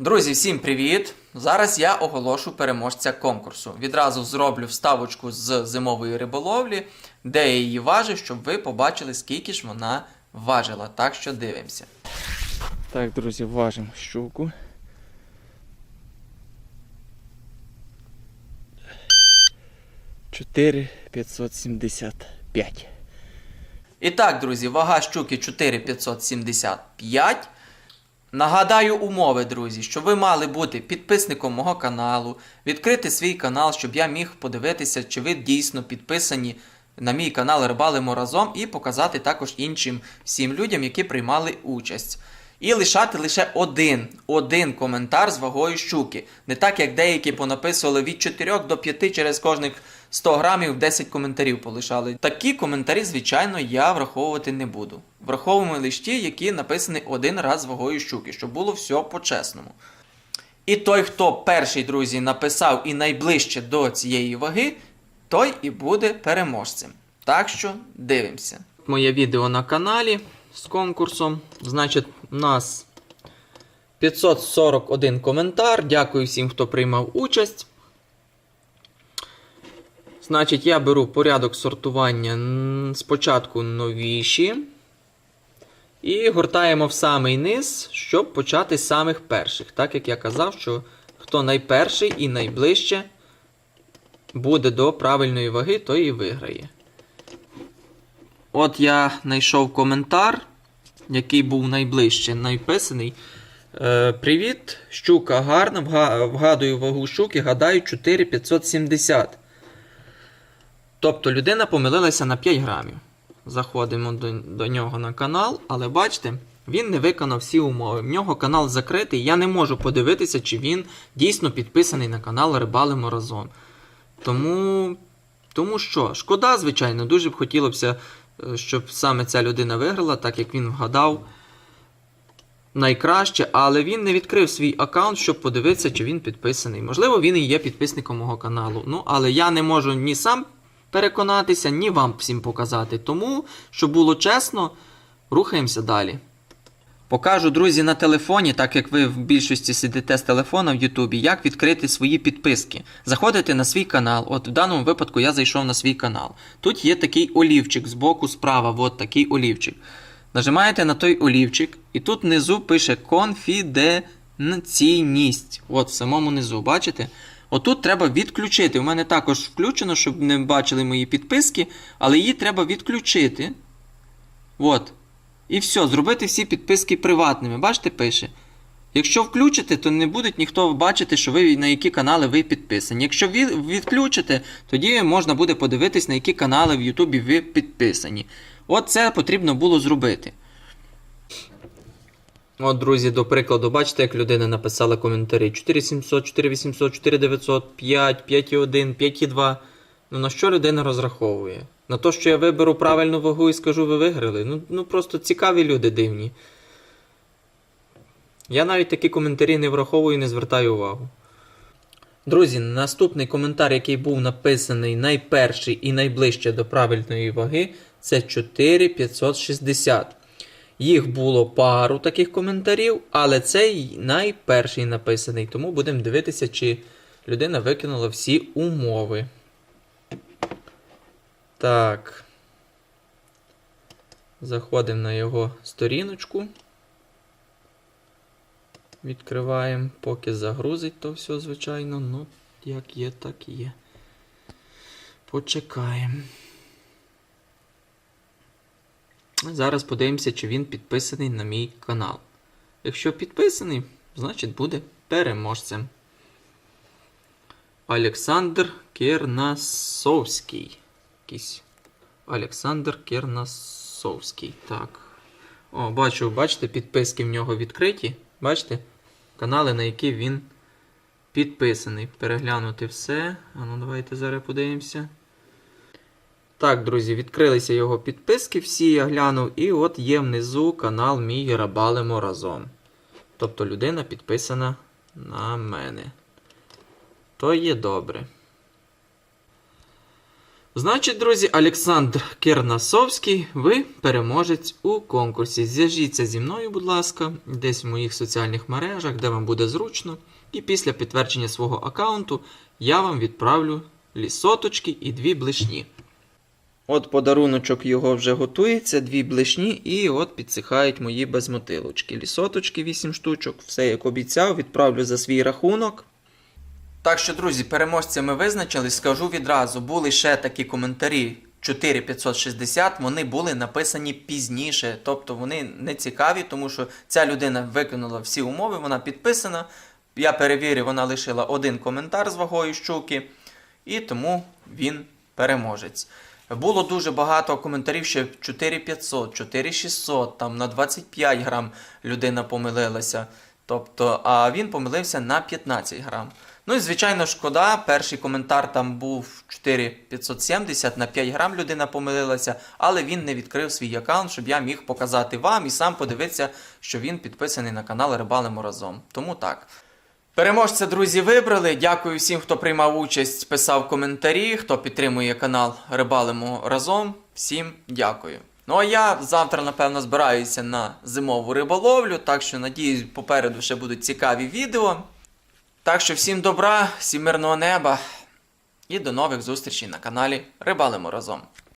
Друзі, всім привіт! Зараз я оголошу переможця конкурсу. Відразу зроблю вставочку з зимової риболовлі, де я її важив, щоб ви побачили, скільки ж вона важила. Так що дивимося. Так, друзі, важимо щуку. Чотири 575. І так, друзі, вага щуки 4575. Нагадаю умови, друзі, що ви мали бути підписником мого каналу, відкрити свій канал, щоб я міг подивитися, чи ви дійсно підписані на мій канал Рибалимо разом і показати також іншим всім людям, які приймали участь. І лишати лише один, один коментар з вагою щуки. Не так, як деякі понаписували від 4 до 5 через кожних 100 грамів 10 коментарів полишали. Такі коментарі, звичайно, я враховувати не буду. Враховуємо лише які написані один раз вагою щуки, щоб було все по-чесному. І той, хто перший, друзі, написав і найближче до цієї ваги, той і буде переможцем. Так що дивимося. Моє відео на каналі з конкурсом. Значить, у нас 541 коментар. Дякую всім, хто приймав участь. Значить, я беру порядок сортування спочатку новіші. І гортаємо в самий низ, щоб почати з самих перших. Так як я казав, що хто найперший і найближче буде до правильної ваги, той і виграє. От я знайшов коментар, який був найближче написаний. Е, Привіт, щука гарна. Вгадую вагу щуки, гадаю 4570. Тобто людина помилилася на 5 грамів. Заходимо до, до нього на канал, але бачите, він не виконав всі умови. В нього канал закритий. Я не можу подивитися, чи він дійсно підписаний на канал Рибалимо разом. Тому, тому що, шкода, звичайно, дуже б хотілося, е, щоб саме ця людина виграла, так як він вгадав найкраще, але він не відкрив свій аккаунт, щоб подивитися, чи він підписаний. Можливо, він і є підписником мого каналу. Ну, але я не можу ні сам переконатися, ні вам всім показати. Тому, щоб було чесно, рухаємося далі. Покажу, друзі, на телефоні, так як ви в більшості сидите з телефона в Ютубі, як відкрити свої підписки. Заходите на свій канал. От в даному випадку я зайшов на свій канал. Тут є такий олівчик з боку справа, от такий олівчик. Нажимаєте на той олівчик, і тут внизу пише конфіденційність. От в самому низу, бачите? Отут треба відключити. У мене також включено, щоб не бачили мої підписки, але її треба відключити. От. І все, зробити всі підписки приватними. Бачите, пише. Якщо включите, то не буде ніхто бачити, що ви на які канали ви підписані. Якщо відключите, тоді можна буде подивитись, на які канали в Ютубі ви підписані. От це потрібно було зробити. От, друзі, до прикладу, бачите, як людина написала коментарі: 4700, 4800, 4900, 5, 5,1, 5,2. Ну на що людина розраховує? На те, що я виберу правильну вагу і скажу, ви виграли? Ну, ну просто цікаві люди дивні. Я навіть такі коментарі не враховую і не звертаю увагу. Друзі, наступний коментар, який був написаний найперший і найближче до правильної ваги, це 4560. Їх було пару таких коментарів, але цей найперший написаний. Тому будемо дивитися, чи людина викинула всі умови. Так. Заходимо на його сторіночку. Відкриваємо, поки загрузить то все, звичайно. Ну, як є, так і є. Почекаємо. Зараз подивимося, чи він підписаний на мій канал. Якщо підписаний, значить буде переможцем. Олександр Кернасовський. Якийсь Олександр Кернасовський. Так. О, бачу, бачите, підписки в нього відкриті. Бачите? Канали, на які він підписаний. Переглянути все. А ну давайте зараз подивимося. Так, друзі, відкрилися його підписки, всі я глянув, і от є внизу канал Мій Рабалимо разом. Тобто людина підписана на мене. То є добре. Значить, друзі, Олександр Кернасовський, ви переможець у конкурсі. Зв'яжіться зі мною, будь ласка, десь в моїх соціальних мережах, де вам буде зручно. І після підтвердження свого аккаунту я вам відправлю лісоточки і дві блишні. От подаруночок його вже готується, дві блишні, і от підсихають мої безмотилочки. Лісоточки 8 штучок, все як обіцяв, відправлю за свій рахунок. Так що, друзі, переможця ми визначили. Скажу відразу, були ще такі коментарі 4560, вони були написані пізніше. Тобто вони не цікаві, тому що ця людина виконала всі умови, вона підписана. Я перевірив, вона лишила один коментар з вагою щуки, і тому він переможець. Було дуже багато коментарів, що 4500, 4600, там на 25 грам людина помилилася. Тобто, а він помилився на 15 грам. Ну і звичайно, шкода. Перший коментар там був 4570, на 5 грам людина помилилася, але він не відкрив свій аккаунт, щоб я міг показати вам і сам подивитися, що він підписаний на канал Рибалимо разом. Тому так. Переможця, друзі, вибрали. Дякую всім, хто приймав участь, писав коментарі, хто підтримує канал Рибалимо разом. Всім дякую. Ну а я завтра, напевно, збираюся на зимову риболовлю, так що надіюсь, попереду ще будуть цікаві відео. Так що всім добра, всім мирного неба і до нових зустрічей на каналі Рибалимо разом.